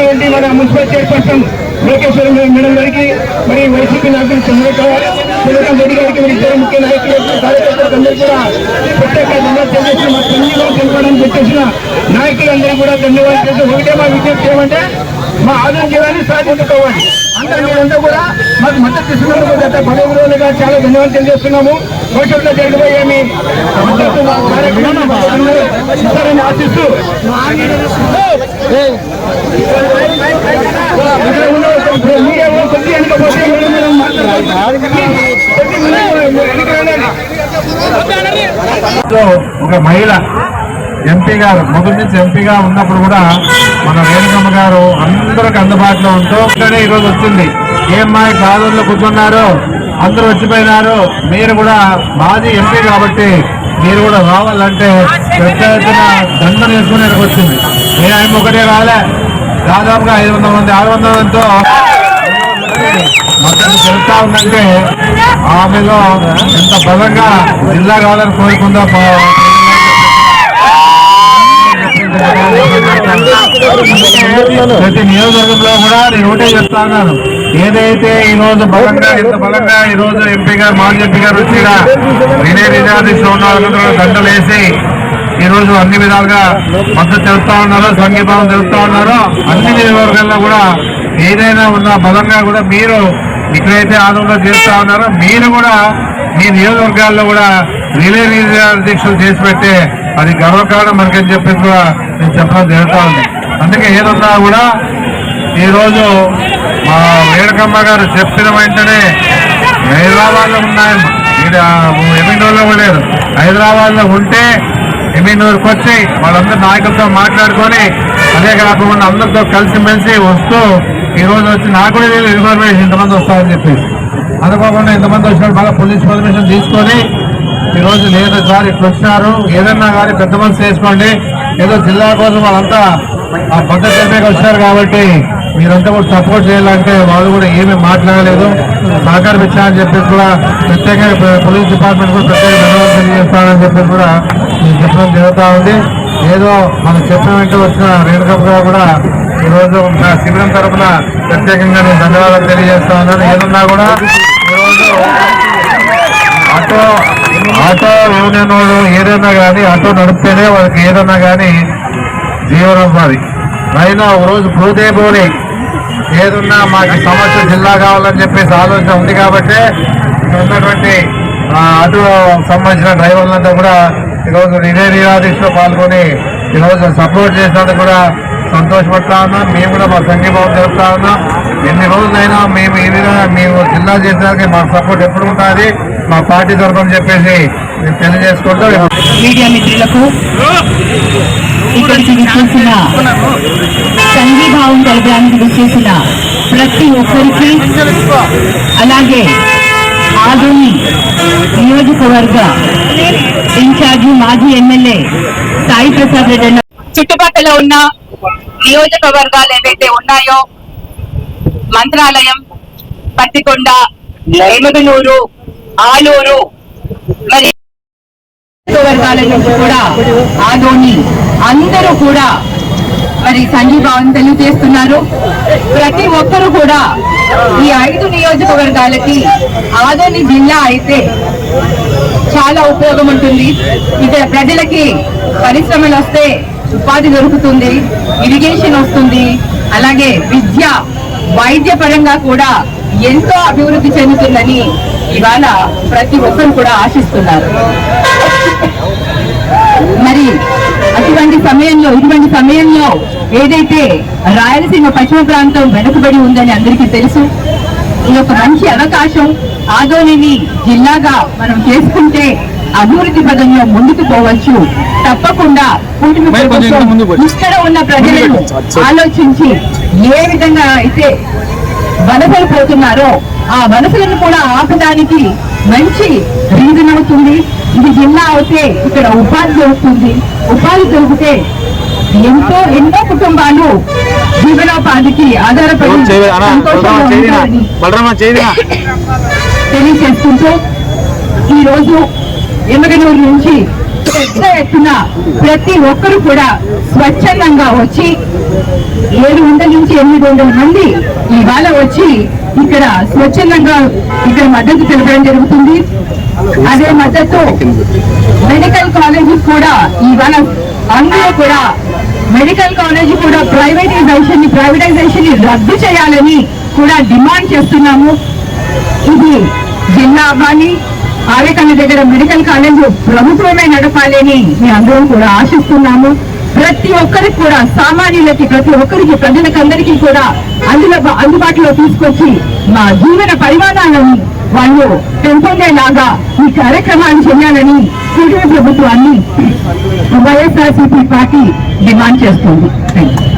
ఉన్నటువంటి మన municipal chairperson Lokeshwaram madam గారికి మరి వైసీపీ నాయకులు చంద్రబాబు చంద్రకాంత్ రెడ్డి గారికి మరి ఇద్దరు ముఖ్య నాయకులకు కార్యకర్తలందరూ కూడా ప్రత్యేక ధన్యవాదాలు తెలియజేసిన మా సంఘీభావం తెలపడానికి వచ్చేసిన నాయకులందరూ కూడా ధన్యవాదాలు చేసి ఒకటే మా విజ్ఞప్తి ఏమంటే మా ఆదాయం జిల్లాని సాధించుకోవాలి. అందరూ మీరంతా కూడా మాకు మద్దతు ఇస్తున్నందుకు గత పదవి రోజులుగా చాలా ధన్యవాదాలు తెలియజేస్తున్నాము. భవిష్యత్తులో జరిగిపోయేమి మీ కార్యక్రమాన్ని ఆశిస్తూ. ఒక మహిళ ఎంపీ గారు మొదటి నుంచి ఎంపీగా ఉన్నప్పుడు కూడా మన రేణుకమ్మ గారు అందరికి అందుబాటులో ఉంటూ ఇక్కడే ఈరోజు వచ్చింది. ఏమ్మా కాలంలో కూర్చున్నారు? అందరూ వచ్చిపోయినారు. మీరు కూడా మాజీ ఎంపీ కాబట్టి మీరు కూడా రావాలంటే పెద్ద ఎత్తున దండలు వేసుకుని వచ్చింది. నేను ఆయన ఒకటే రాలే. దాదాపుగా ఐదు వందల మంది ఆరు వందల మందితో మొత్తం తెలుస్తా ఉందంటే ఆమెలో ఎంత బలంగా జిల్లా కావాలని కోరుకుందా ప్రతి నియోజకవర్గంలో కూడా నేను ఒకటే చెప్తా ఉన్నాను. ఏదైతే ఈ రోజు బలంగా ఎంత బలంగా ఈ రోజు ఎంపీ గారు మాజీ ఎంపీ గారు వచ్చి ఈడ వినయ రిజార్వేషన్ ఉన్న కూడా దండలు వేసి ఈ రోజు అన్ని విధాలుగా మద్దతు తెలుస్తా ఉన్నారు సంఘీభావం తెలుస్తా ఉన్నారు అన్ని నియోజకవర్గాల్లో కూడా ఏదైనా ఉన్న బలంగా కూడా మీరు ఇక్కడైతే ఆదంలో చేస్తా ఉన్నారో మీరు కూడా మీ నియోజకవర్గాల్లో కూడా రిలే దీక్షలు చేసి పెట్టే అది గర్వకారణం మనకని చెప్పేసి కూడా నేను చెప్పడం జరుగుతూ ఉంది. అందుకే ఏదన్నా కూడా ఈరోజు మా వేణుకమ్మ గారు చెప్పిన వెంటనే హైదరాబాద్లో ఉన్నాయమ్మ ఇక్కడ ఎమినూరులో లేదు. హైదరాబాద్లో ఉంటే ఎమినూరుకి వచ్చి వాళ్ళందరూ నాయకులతో మాట్లాడుకొని అదే కాకుండా అందరితో కలిసిమెలిసి వస్తూ ఈరోజు వచ్చి నాకు కూడా తెలియదు ఇన్ఫర్మేషన్ ఇంతమంది వస్తారని చెప్పేసి. అనుకోకుండా ఇంతమంది వచ్చినప్పుడు మళ్ళీ పోలీస్ పర్మిషన్ తీసుకొని ఈరోజు లేదు సార్ ఇట్లా వచ్చినారు ఏదన్నా కానీ పెద్ద మనసు చేసుకోండి. ఏదో జిల్లా కోసం వాళ్ళంతా ఆ పద్ధతి చెప్పేకి వచ్చారు కాబట్టి మీరంతా కూడా సపోర్ట్ చేయాలంటే వాళ్ళు కూడా ఏమీ మాట్లాడలేదు. సహకారం ఇచ్చారని చెప్పేసి కూడా ప్రత్యేకంగా పోలీస్ డిపార్ట్మెంట్ కూడా ప్రత్యేక ధన్యవాదాలు తెలియజేస్తారని చెప్పేసి కూడా నేను చెప్పడం జరుగుతూ ఉంది. ఏదో మనం చెప్పిన వెంటనే వచ్చిన రేణుకప్ప గారు కూడా ఈరోజు నా శిబిరం తరఫున ప్రత్యేకంగా నేను ధన్యవాదాలు తెలియజేస్తా ఉన్నాను. ఏదన్నా కూడా ఈరోజు ఆటో ఆటో యూనియన్ వాళ్ళు ఏదైనా కానీ ఆటో నడిపితేనే వాళ్ళకి ఏదైనా కానీ జీవనోపాధి అయినా ఒకరోజు రోజు ఏదున్నా మాకు సమస్య జిల్లా కావాలని చెప్పేసి ఆలోచన ఉంది కాబట్టి ఉన్నటువంటి అటు సంబంధించిన డ్రైవర్లంతా కూడా ఈరోజు నిరే నిరాదీక్షలో పాల్గొని ఈరోజు సపోర్ట్ చేసినందుకు కూడా సంతోషపడతా ఉన్నాం. మేము కూడా మా సంఘీభావం జరుపుతా ఉన్నాం. ఎన్ని రోజులైనా మేము ఈ విధంగా మేము జిల్లా చేసేదానికి మా సపోర్ట్ ఎప్పుడు ఉంటుంది? మా పార్టీ తరఫున చెప్పేసి మేము తెలియజేసుకుంటూ మీడియా మిత్రులకు ఇక్కడికి విచ్చేసిన తెలపడానికి విచ్చేసిన ప్రతి ఒక్కరికి అలాగే ఆదోని నియోజకవర్గ ఇన్ఛార్జి మాజీ ఎమ్మెల్యే సాయి ప్రసాద్ రెడ్డి చుట్టుపక్కల ఉన్న నియోజకవర్గాలు ఏవైతే ఉన్నాయో మంత్రాలయం పత్తికొండ ఎమగనూరు ఆలూరు మరి వర్గాల నుంచి కూడా ఆదోని అందరూ కూడా మరి సంఘీభావం తెలియజేస్తున్నారు. ప్రతి ఒక్కరు కూడా ఈ ఐదు నియోజకవర్గాలకి ఆదోని జిల్లా అయితే చాలా ఉపయోగం ఉంటుంది. ఇక్కడ ప్రజలకి పరిశ్రమలు వస్తే ఉపాధి దొరుకుతుంది ఇరిగేషన్ వస్తుంది అలాగే విద్య వైద్య పరంగా కూడా ఎంతో అభివృద్ధి చెందుతుందని ఇవాళ ప్రతి ఒక్కరు కూడా ఆశిస్తున్నారు. మరి అటువంటి సమయంలో ఇటువంటి సమయంలో ఏదైతే రాయలసీమ పశ్చిమ ప్రాంతం వెనుకబడి ఉందని అందరికీ తెలుసు ఈ యొక్క మంచి అవకాశం ఆదోనిని జిల్లాగా మనం చేసుకుంటే అభివృద్ధి పదంలో ముందుకు పోవచ్చు. తప్పకుండా కూటమి ఇక్కడ ఉన్న ప్రజలను ఆలోచించి ఏ విధంగా అయితే వలసలు పోతున్నారో ఆ వలసలను కూడా ఆపడానికి మంచి రీజన్ అవుతుంది. ఇది జిల్లా అయితే ఇక్కడ ఉపాధి దొరుకుతుంది. ఉపాధి దొరికితే ఎంతో ఎన్నో కుటుంబాలు జీవనోపాధికి ఆధారపడి తెలియజేసుకుంటూ ఈ రోజు ఎమ్మగనూరు నుంచి పెద్ద ఎత్తున ప్రతి ఒక్కరు కూడా స్వచ్ఛందంగా వచ్చి ఏడు వందల నుంచి ఎనిమిది వందల మంది ఇవాళ వచ్చి ఇక్కడ స్వచ్ఛందంగా ఇక్కడ మద్దతు తెలపడం జరుగుతుంది. అదే మద్దతు మెడికల్ కాలేజీ కూడా ఇవాళ అందులో కూడా మెడికల్ కాలేజీ కూడా ప్రైవేటైజేషన్ని ప్రైవేటైజేషన్ని రద్దు చేయాలని కూడా డిమాండ్ చేస్తున్నాము. ఇది జిల్లా అవ్వాలి ఆరేకల్లి దగ్గర మెడికల్ కాలేజ్ ప్రభుత్వమే నడపాలని మీ అందరం కూడా ఆశిస్తున్నాము. ప్రతి ఒక్కరికి కూడా సామాన్యులకి ప్రతి ఒక్కరికి ప్రజలకందరికీ కూడా అందులో అందుబాటులో తీసుకొచ్చి మా జీవన పరిమాణాలను వాళ్ళు పెంపొందేలాగా ఈ కార్యక్రమాన్ని చేయాలని కూటమి ప్రభుత్వాన్ని వైఎస్ఆర్సీపీ పార్టీ డిమాండ్ చేస్తుంది. Thank you